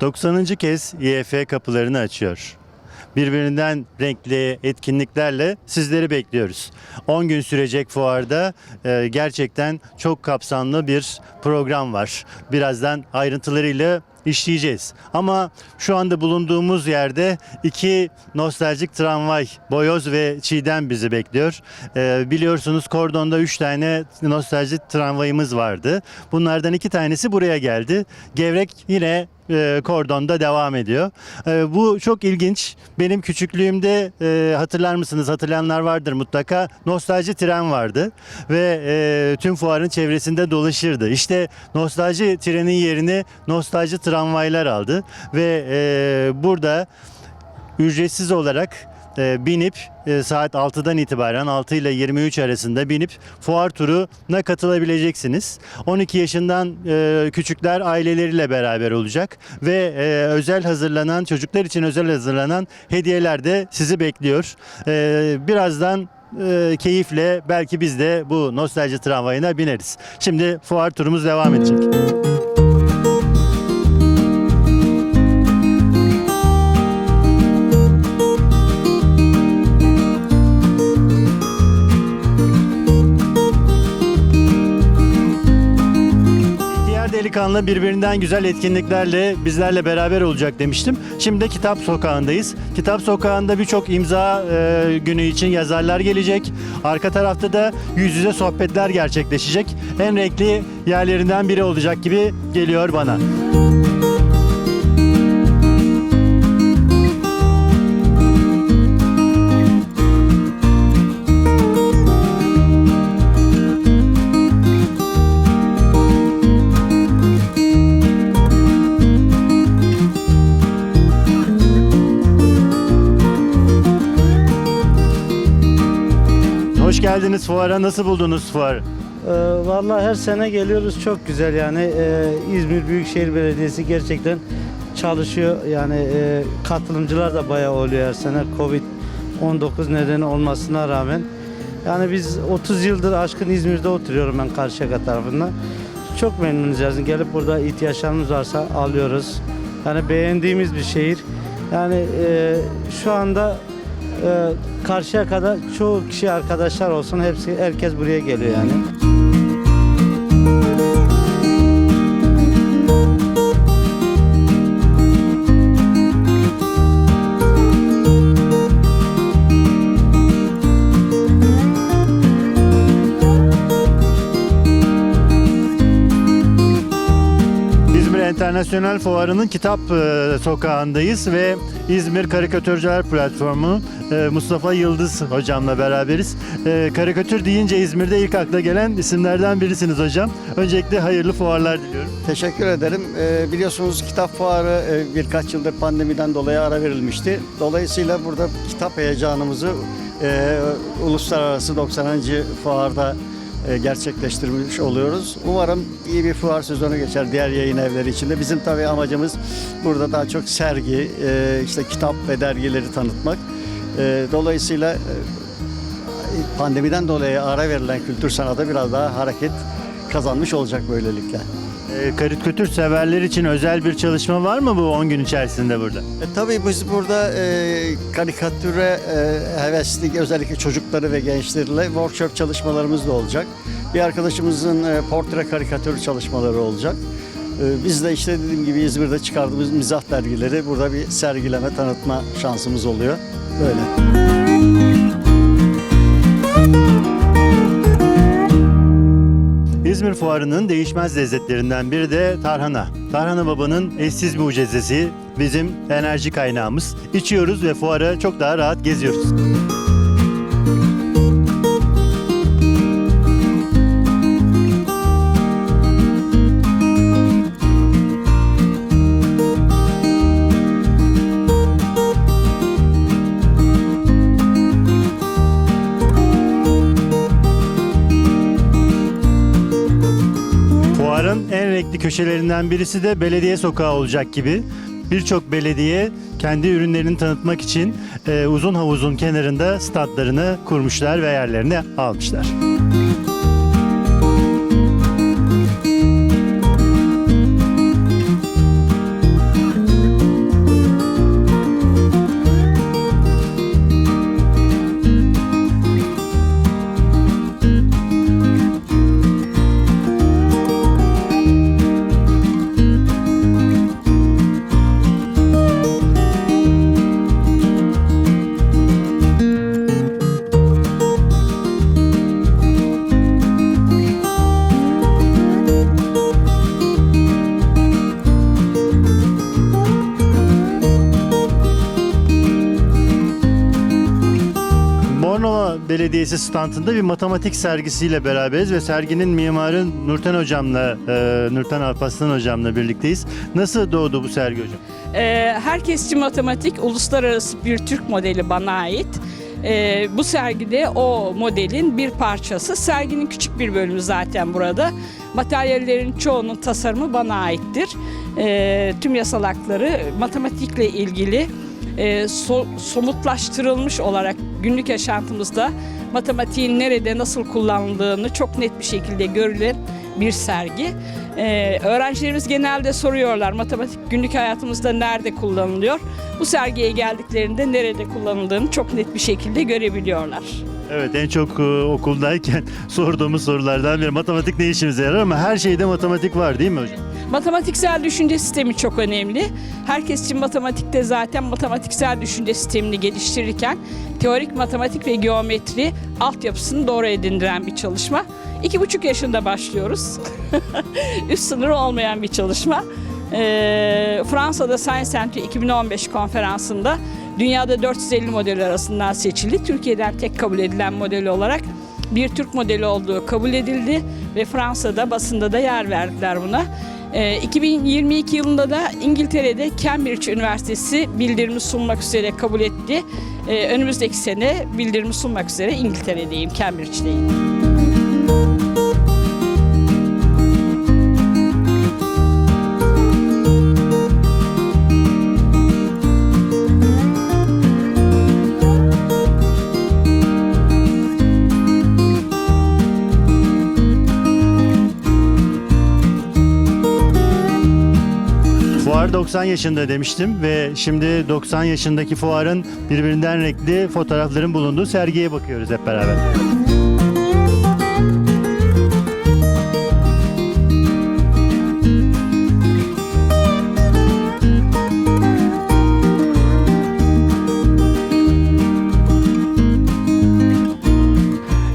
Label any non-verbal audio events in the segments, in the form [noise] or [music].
90. kez İEF kapılarını açıyor. Birbirinden renkli etkinliklerle sizleri bekliyoruz. 10 gün sürecek fuarda e, gerçekten çok kapsamlı bir program var. Birazdan ayrıntılarıyla işleyeceğiz. Ama şu anda bulunduğumuz yerde iki nostaljik tramvay, Boyoz ve Çiğdem bizi bekliyor. E, biliyorsunuz Kordon'da 3 tane nostaljik tramvayımız vardı. Bunlardan iki tanesi buraya geldi. Gevrek yine e, kordonda devam ediyor. E, bu çok ilginç. Benim küçüklüğümde e, hatırlar mısınız? Hatırlayanlar vardır mutlaka. Nostalji tren vardı ve tüm fuarın çevresinde dolaşırdı. İşte nostalji trenin yerini nostalji tramvaylar aldı ve burada ücretsiz olarak e, binip e, saat 6'dan itibaren 6 ile 23 arasında binip fuar turuna katılabileceksiniz. 12 yaşından e, küçükler aileleriyle beraber olacak ve özel hazırlanan çocuklar için özel hazırlanan hediyeler de sizi bekliyor. Birazdan keyifle belki biz de bu nostalji tramvayına bineriz. Şimdi fuar turumuz devam edecek. Delikanlı birbirinden güzel etkinliklerle bizlerle beraber olacak demiştim. Şimdi de Kitap Sokağı'ndayız. Kitap Sokağı'nda birçok imza e, günü için yazarlar gelecek. Arka tarafta da yüz yüze sohbetler gerçekleşecek. En renkli yerlerinden biri olacak gibi geliyor bana. Geldiniz fuara. Nasıl buldunuz fuarı? Ee, Vallahi her sene geliyoruz çok güzel yani. Ee, İzmir Büyükşehir Belediyesi gerçekten çalışıyor. Yani e, katılımcılar da bayağı oluyor her sene. Covid-19 nedeni olmasına rağmen. Yani biz 30 yıldır aşkın İzmir'de oturuyorum ben Karşıyaka tarafında. Çok memnunuz yani. Gelip burada ihtiyaçlarımız varsa alıyoruz. Yani beğendiğimiz bir şehir. Yani e, şu anda e, Karşıyaka'da çoğu kişi arkadaşlar olsun hepsi herkes buraya geliyor yani. Enternasyonel Fuarı'nın kitap e, sokağındayız ve İzmir Karikatürcüler Platformu e, Mustafa Yıldız hocamla beraberiz. E, karikatür deyince İzmir'de ilk akla gelen isimlerden birisiniz hocam. Öncelikle hayırlı fuarlar diliyorum. Teşekkür ederim. Biliyorsunuz kitap fuarı birkaç yıldır pandemiden dolayı ara verilmişti. Dolayısıyla burada kitap heyecanımızı uluslararası 90. fuarda gerçekleştirmiş oluyoruz. Umarım iyi bir fuar sezonu geçer diğer yayın evleri içinde. Bizim tabii amacımız burada daha çok sergi, e, işte kitap ve dergileri tanıtmak. E, dolayısıyla e, pandemiden dolayı ara verilen kültür sanata biraz daha hareket kazanmış olacak böylelikle. E, karikatür severler için özel bir çalışma var mı bu 10 gün içerisinde burada? E, tabii biz burada e, karikatüre e, hevesli özellikle çocukları ve gençlerle workshop çalışmalarımız da olacak. Bir arkadaşımızın e, portre karikatür çalışmaları olacak. E, biz de işte dediğim gibi İzmir'de çıkardığımız mizah dergileri burada bir sergileme, tanıtma şansımız oluyor. Böyle. İzmir Fuarı'nın değişmez lezzetlerinden biri de tarhana. Tarhana Baba'nın eşsiz mucizesi bizim enerji kaynağımız. İçiyoruz ve fuara çok daha rahat geziyoruz. Köşelerinden birisi de belediye sokağı olacak gibi. Birçok belediye kendi ürünlerini tanıtmak için e, uzun havuzun kenarında statlarını kurmuşlar ve yerlerini almışlar. Belediyesi standında bir matematik sergisiyle beraberiz ve serginin mimarı Nurten Hocam'la, e, Nurten Alparslan Hocam'la birlikteyiz. Nasıl doğdu bu sergi hocam? Ee, Herkesçi Matematik uluslararası bir Türk modeli bana ait. Ee, bu sergide o modelin bir parçası. Serginin küçük bir bölümü zaten burada. Materyallerin çoğunun tasarımı bana aittir. Ee, tüm yasal hakları matematikle ilgili e, so- somutlaştırılmış olarak günlük yaşantımızda matematiğin nerede nasıl kullanıldığını çok net bir şekilde görülen bir sergi. Ee, öğrencilerimiz genelde soruyorlar matematik günlük hayatımızda nerede kullanılıyor? Bu sergiye geldiklerinde nerede kullanıldığını çok net bir şekilde görebiliyorlar. Evet en çok e, okuldayken [laughs] sorduğumuz sorulardan biri matematik ne işimize yarar ama her şeyde matematik var değil mi hocam? Matematiksel düşünce sistemi çok önemli. Herkes için matematikte zaten matematiksel düşünce sistemini geliştirirken teorik matematik ve geometri altyapısını doğru edindiren bir çalışma. İki buçuk yaşında başlıyoruz. [laughs] Üst sınırı olmayan bir çalışma. Ee, Fransa'da Science Center 2015 konferansında dünyada 450 model arasından seçildi. Türkiye'den tek kabul edilen model olarak bir Türk modeli olduğu kabul edildi ve Fransa'da basında da yer verdiler buna. Ee, 2022 yılında da İngiltere'de Cambridge Üniversitesi bildirimi sunmak üzere kabul etti. Ee, önümüzdeki sene bildirimi sunmak üzere İngiltere'deyim, Cambridge'deyim. Fuar 90 yaşında demiştim ve şimdi 90 yaşındaki fuarın birbirinden renkli fotoğrafların bulunduğu sergiye bakıyoruz hep beraber.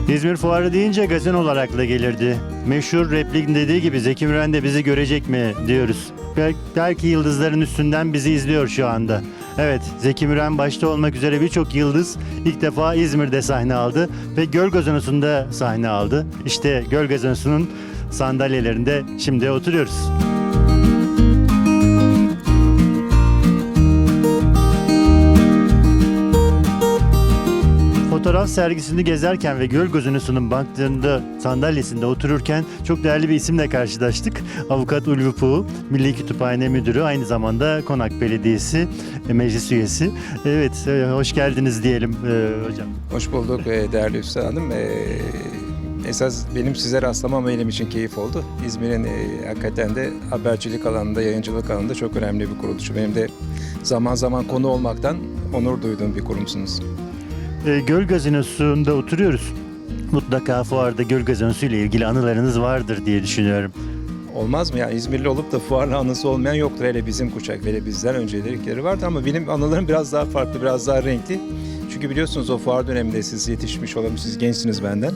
İzmir Fuarı deyince gazin olarak da gelirdi. Meşhur repliğin dediği gibi Zeki Müren de bizi görecek mi diyoruz. Bel- Belki yıldızların üstünden bizi izliyor şu anda. Evet, Zeki Müren başta olmak üzere birçok yıldız ilk defa İzmir'de sahne aldı ve Göl Gazinosu'nda sahne aldı. İşte Göl Gazinosu'nun sandalyelerinde şimdi oturuyoruz. Fotoğraf sergisini gezerken ve Göl Gazinosu'nun baktığında sandalyesinde otururken çok değerli bir isimle karşılaştık. Avukat Ulvi Puğ, Milli Kütüphane Müdürü, aynı zamanda Konak Belediyesi e, meclis üyesi. Evet, e, hoş geldiniz diyelim e, hocam. Hoş bulduk değerli Üstad Hanım. Esas benim size rastlamam benim için keyif oldu. İzmir'in e, hakikaten de habercilik alanında, yayıncılık alanında çok önemli bir kuruluşu. Benim de zaman zaman konu olmaktan onur duyduğum bir kurumsunuz. E, Göl Gazinosu'nda oturuyoruz. Mutlaka fuarda Göl Gazinosu ile ilgili anılarınız vardır diye düşünüyorum. Olmaz mı? Yani İzmirli olup da fuarla anısı olmayan yoktur. Hele bizim kuşak, hele bizden öncelikleri vardı ama benim anılarım biraz daha farklı, biraz daha renkli. Çünkü biliyorsunuz o fuar döneminde siz yetişmiş olan, siz gençsiniz benden.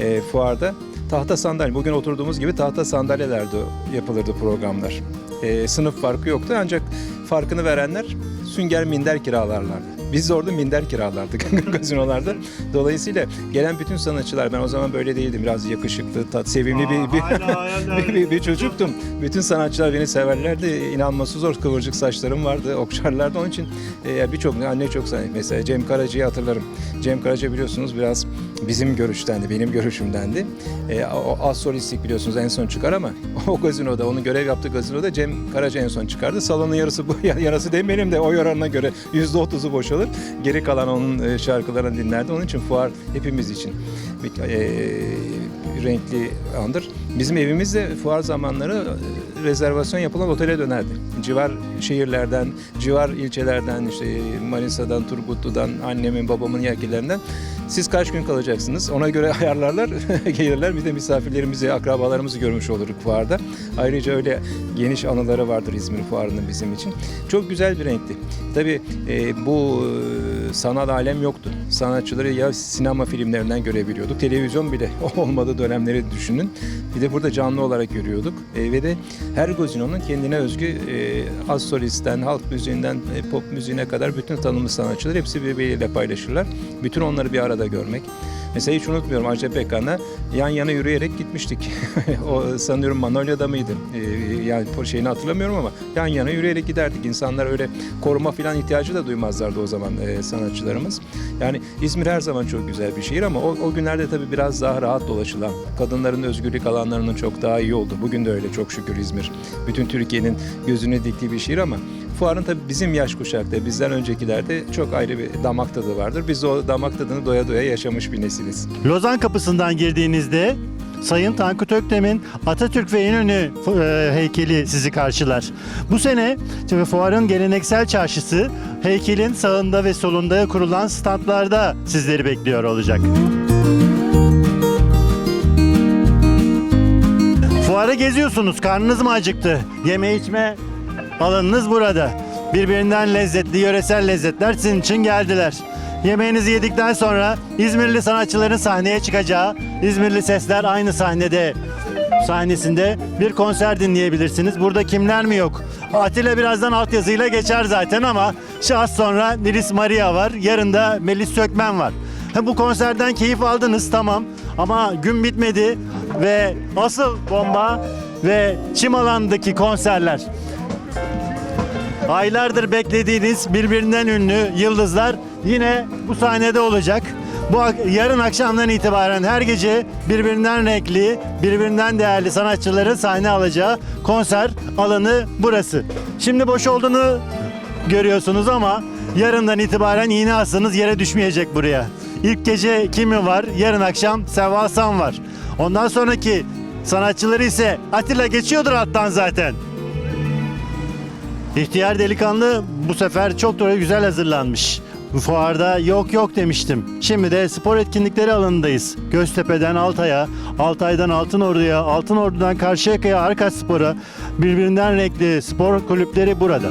E, fuarda tahta sandalye, bugün oturduğumuz gibi tahta sandalyelerde yapılırdı programlar. E, sınıf farkı yoktu ancak farkını verenler sünger minder kiralarlardı. Biz de orada minder kiralardık [laughs] gazinolarda. Dolayısıyla gelen bütün sanatçılar, ben o zaman böyle değildim. Biraz yakışıklı, tat, sevimli bir, bir, [laughs] bir, bir, bir çocuktum. Bütün sanatçılar beni severlerdi. İnanması zor kıvırcık saçlarım vardı, [laughs] okşarlardı. Onun için e, birçok anne çok. Mesela Cem Karaca'yı hatırlarım. Cem Karaca biliyorsunuz biraz bizim görüştendi, benim görüşümdendi. E, o az solistik biliyorsunuz en son çıkar ama [laughs] o gazinoda, onun görev yaptığı gazinoda Cem Karaca en son çıkardı. Salonun yarısı [laughs] yarısı demeyelim de o oranına göre yüzde otuzu boşalır. Geri kalan onun e, şarkılarını dinlerdi. Onun için fuar hepimiz için e, renkli andır. Bizim evimizde fuar zamanları e, rezervasyon yapılan otele dönerdi. Civar şehirlerden, civar ilçelerden, işte Manisa'dan, Turgutlu'dan, annemin, babamın yergilerinden siz kaç gün kalacaksınız? Ona göre [laughs] ayarlarlar, gelirler. Bir de misafirlerimizi, akrabalarımızı görmüş olurduk fuarda. Ayrıca öyle geniş anıları vardır İzmir fuarının bizim için. Çok güzel bir renkti. Tabii e, bu e, sanat alem yoktu. Sanatçıları ya sinema filmlerinden görebiliyorduk. Televizyon bile [laughs] olmadığı dönemleri düşünün. Bir de burada canlı olarak görüyorduk. E, ve de her gazinonun kendine özgü e, az solisten, halk müziğinden, e, pop müziğine kadar bütün tanınmış sanatçılar hepsi birbiriyle paylaşırlar. Bütün onları bir arada görmek. Mesela hiç unutmuyorum Ajda Pekkan'la yan yana yürüyerek gitmiştik. [laughs] o sanıyorum Manolya'da mıydı? Ee, yani şeyini hatırlamıyorum ama yan yana yürüyerek giderdik. İnsanlar öyle koruma falan ihtiyacı da duymazlardı o zaman e, sanatçılarımız. Yani İzmir her zaman çok güzel bir şehir ama o, o günlerde tabii biraz daha rahat dolaşılan, kadınların özgürlük alanlarının çok daha iyi oldu. Bugün de öyle çok şükür İzmir. Bütün Türkiye'nin gözüne diktiği bir şehir ama fuarın tabii bizim yaş kuşakta, bizden öncekilerde çok ayrı bir damak tadı vardır. Biz o damak tadını doya doya yaşamış bir nesiliz. Lozan kapısından girdiğinizde Sayın Tankut Öktem'in Atatürk ve İnönü e, heykeli sizi karşılar. Bu sene fuarın geleneksel çarşısı heykelin sağında ve solunda kurulan standlarda sizleri bekliyor olacak. Fuarı geziyorsunuz, karnınız mı acıktı? Yeme içme alanınız burada. Birbirinden lezzetli yöresel lezzetler sizin için geldiler. Yemeğinizi yedikten sonra İzmirli sanatçıların sahneye çıkacağı, İzmirli sesler aynı sahnede sahnesinde bir konser dinleyebilirsiniz. Burada kimler mi yok? Atilla birazdan altyazıyla geçer zaten ama az sonra Nilis Maria var. Yarın da Melis Sökmen var. Bu konserden keyif aldınız tamam ama gün bitmedi ve asıl bomba ve çim alandaki konserler. Aylardır beklediğiniz birbirinden ünlü yıldızlar yine bu sahnede olacak. Bu yarın akşamdan itibaren her gece birbirinden renkli, birbirinden değerli sanatçıların sahne alacağı konser alanı burası. Şimdi boş olduğunu görüyorsunuz ama yarından itibaren iğne asınız yere düşmeyecek buraya. İlk gece kimi var? Yarın akşam Seva San var. Ondan sonraki sanatçıları ise Atilla geçiyordur alttan zaten. İhtiyar delikanlı bu sefer çok da güzel hazırlanmış. Bu fuarda yok yok demiştim. Şimdi de spor etkinlikleri alanındayız. Göztepe'den Altay'a, Altay'dan Altınordu'ya, Altınordu'dan Karşıyaka'ya, Arkas Spor'a birbirinden renkli spor kulüpleri burada.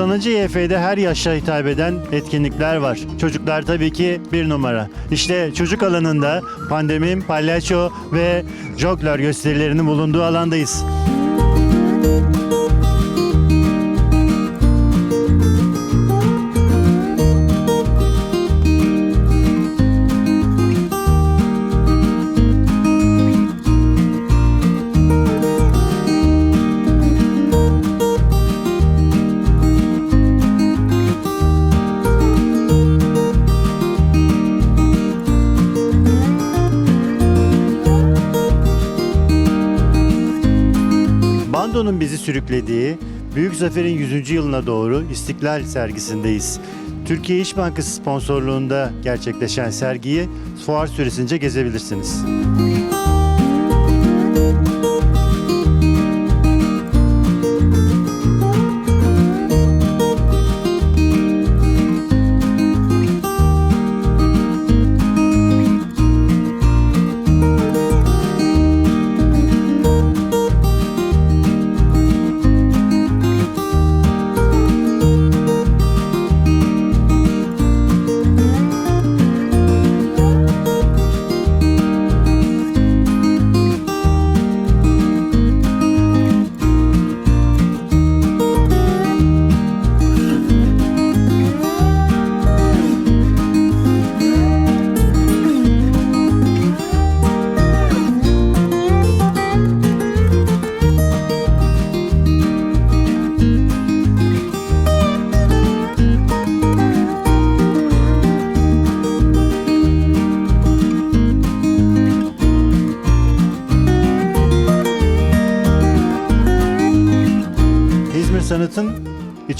90. YF'de her yaşa hitap eden etkinlikler var. Çocuklar tabii ki bir numara. İşte çocuk alanında pandemi, palyaço ve jogler gösterilerinin bulunduğu alandayız. Bando'nun bizi sürüklediği Büyük Zafer'in 100. yılına doğru İstiklal sergisindeyiz. Türkiye İş Bankası sponsorluğunda gerçekleşen sergiyi fuar süresince gezebilirsiniz. İzmir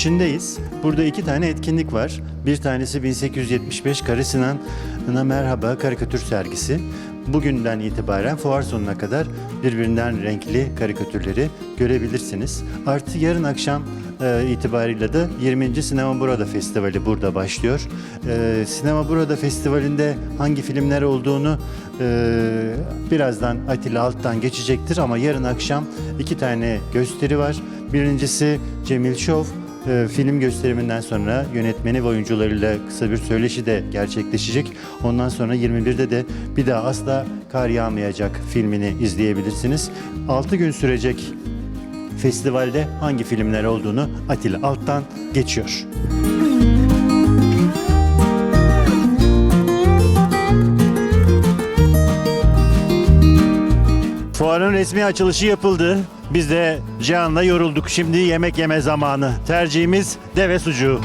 içindeyiz. Burada iki tane etkinlik var. Bir tanesi 1875 Kara Sinan'a Merhaba karikatür sergisi. Bugünden itibaren fuar sonuna kadar birbirinden renkli karikatürleri görebilirsiniz. Artı yarın akşam e, itibariyle de 20. Sinema Burada Festivali burada başlıyor. E, Sinema Burada Festivali'nde hangi filmler olduğunu e, birazdan Atilla Alt'tan geçecektir ama yarın akşam iki tane gösteri var. Birincisi Cemil Şov. E, Film gösteriminden sonra yönetmeni ve oyuncularıyla kısa bir söyleşi de gerçekleşecek. Ondan sonra 21'de de bir daha asla kar yağmayacak filmini izleyebilirsiniz. 6 gün sürecek festivalde hangi filmler olduğunu Atilla alttan geçiyor. Fuarın resmi açılışı yapıldı. Biz de Cihan'la yorulduk. Şimdi yemek yeme zamanı. Tercihimiz deve sucuğu.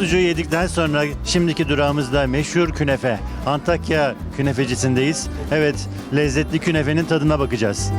Sucuğu yedikten sonra şimdiki durağımızda meşhur künefe. Antakya künefecisindeyiz. Evet, lezzetli künefenin tadına bakacağız.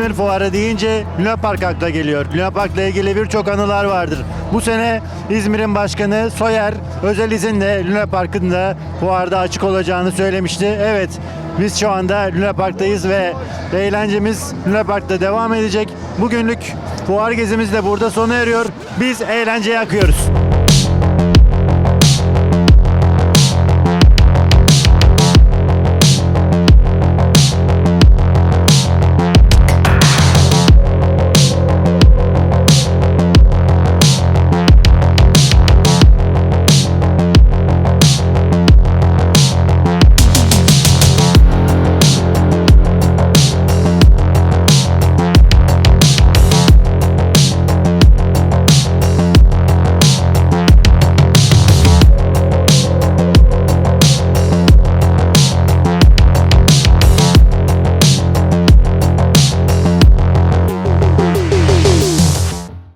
İzmir Fuarı deyince Luna Park akla geliyor. Luna Park'la ilgili birçok anılar vardır. Bu sene İzmir'in başkanı Soyer özel izinle Luna Park'ın da fuarda açık olacağını söylemişti. Evet biz şu anda Luna Park'tayız ve eğlencemiz Luna Park'ta devam edecek. Bugünlük fuar gezimiz de burada sona eriyor. Biz eğlenceye akıyoruz.